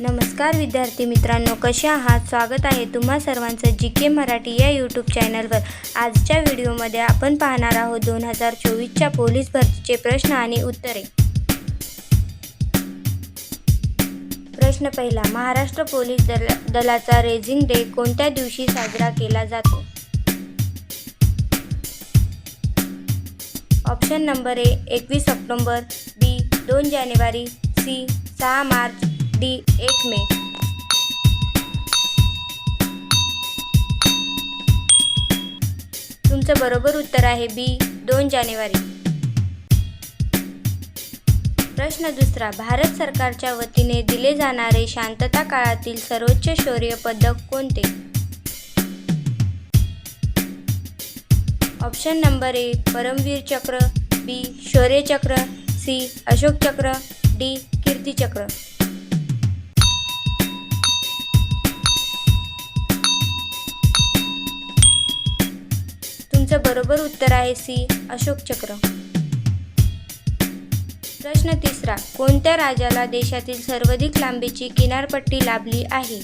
नमस्कार विद्यार्थी मित्रांनो कसे आहात? स्वागत आहे तुम्हा सर्वांचं जी के मराठी या यूट्यूब चॅनलवर आजच्या व्हिडिओमध्ये आपण पाहणार आहोत दोन हजार चोवीसच्या पोलीस भरतीचे प्रश्न आणि उत्तरे. प्रश्न पहिला महाराष्ट्र पोलीस दल दलाचा रेझिंग डे कोणत्या दिवशी साजरा केला जातो? ऑप्शन नंबर ए एकवीस ऑक्टोंबर बी दोन जानेवारी सी सहा मार्च डी एक मे. तुमचं बरोबर उत्तर आहे बी दोन जानेवारी. प्रश्न दुसरा भारत सरकारच्या वतीने दिले जाणारे शांतता काळातील सर्वोच्च शौर्य पदक कोणते? ऑप्शन नंबर ए परमवीर चक्र बी शौर्य चक्र सी अशोक चक्र डी कीर्ती चक्र. तुमचं बरोबर उत्तर आहे सी. अशोक चक्र. प्रश्न तिसरा. कोणत्या राजाला देशातील सर्वाधिक लांबीची किनारपट्टी लाभली आहे?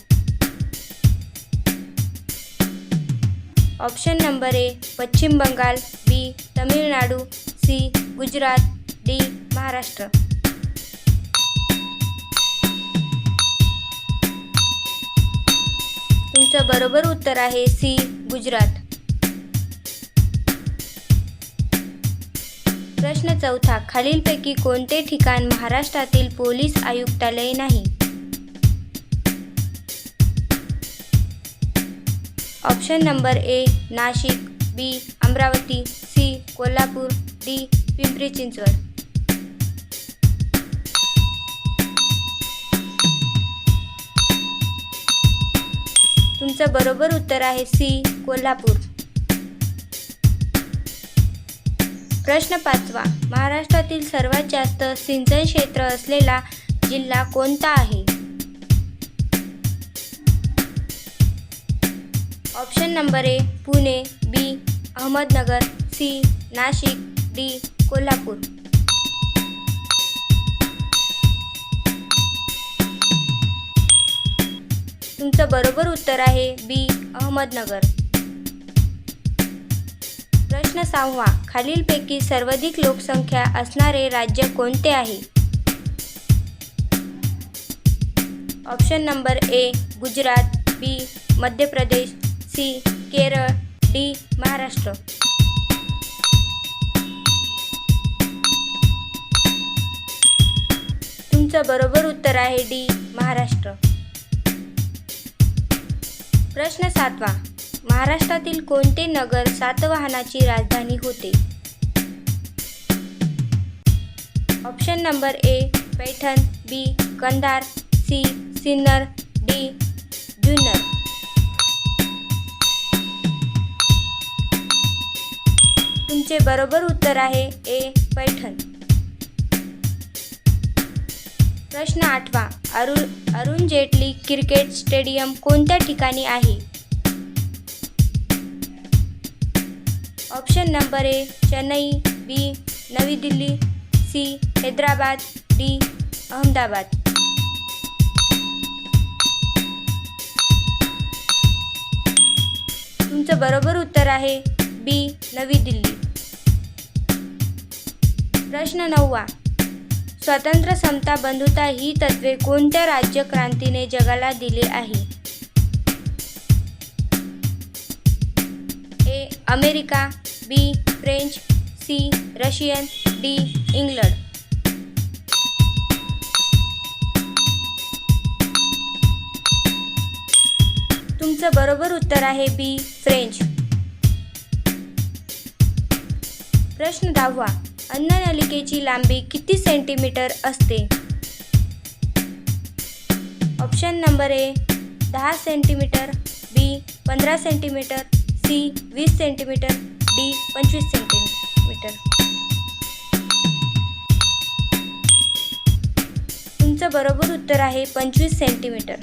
Option number A. Paschim Bangal B. Tamil Nadu C. Gujarat D. Maharashtra. तुमचं बरोबर उत्तर आहे सी. गुजरात. प्रश्न चौथा खालीलपैकी कोणते ठिकाण महाराष्ट्रातील पोलीस आयुक्तालय नाही? Option number A Nashik B Amravati C Kolhapur D Pimpri Chinchwad. तुमचं बरोबर उत्तर आहे सी कोल्हापूर. प्रश्न पाचवा. महाराष्ट्रातील सर्वात जास्त सिंचन क्षेत्र असलेला जिल्हा कोणता आहे? Option number A Pune B Ahmednagar C Nashik D Kolhapur. तुमचं बरोबर उत्तर आहे बी अहमदनगर. प्रश्न सहावा. खालीलपैकी सर्वाधिक लोकसंख्या असणारे राज्य कोणते आहे? Option number A Gujarat. B Madhya Pradesh C Kerala. D Maharashtra. तुमचं बरोबर उत्तर आहे डी महाराष्ट्र. प्रश्न सातवा. महाराष्ट्रातील कोणते नगर सातवाहनाची राजधानी होते? Option number A Paithan B Kandhar C Sinnar D Junnar. तुमचे बरोबर उत्तर आहे ए पैठण. प्रश्न आठवा अरुण अरुण जेटली क्रिकेट स्टेडियम कोणत्या ठिकाणी आहे? Option number A Chennai B Navi Delhi C Hyderabad D Ahmedabad. तुमचं बरोबर उत्तर आहे बी नवी दिल्ली. प्रश्न नववा. स्वतंत्र समता बंधुता ही तत्त्वे कोणत्या राज्य क्रांतीने जगाला दिली आहे? America B French C Russian D England तुमचं बरोबर उत्तर आहे बी फ्रेंच प्रश्न दहावा. अन्ननलिकेची लांबी किती सेंटीमीटर असते? ऑप्शन नंबर ए दहा सेंटीमीटर बी पंधरा सेंटीमीटर सी वीस सेंटीमीटर डी पंचवीस सेंटीमीटर तुमचं बरोबर उत्तर आहे पंचवीस सेंटीमीटर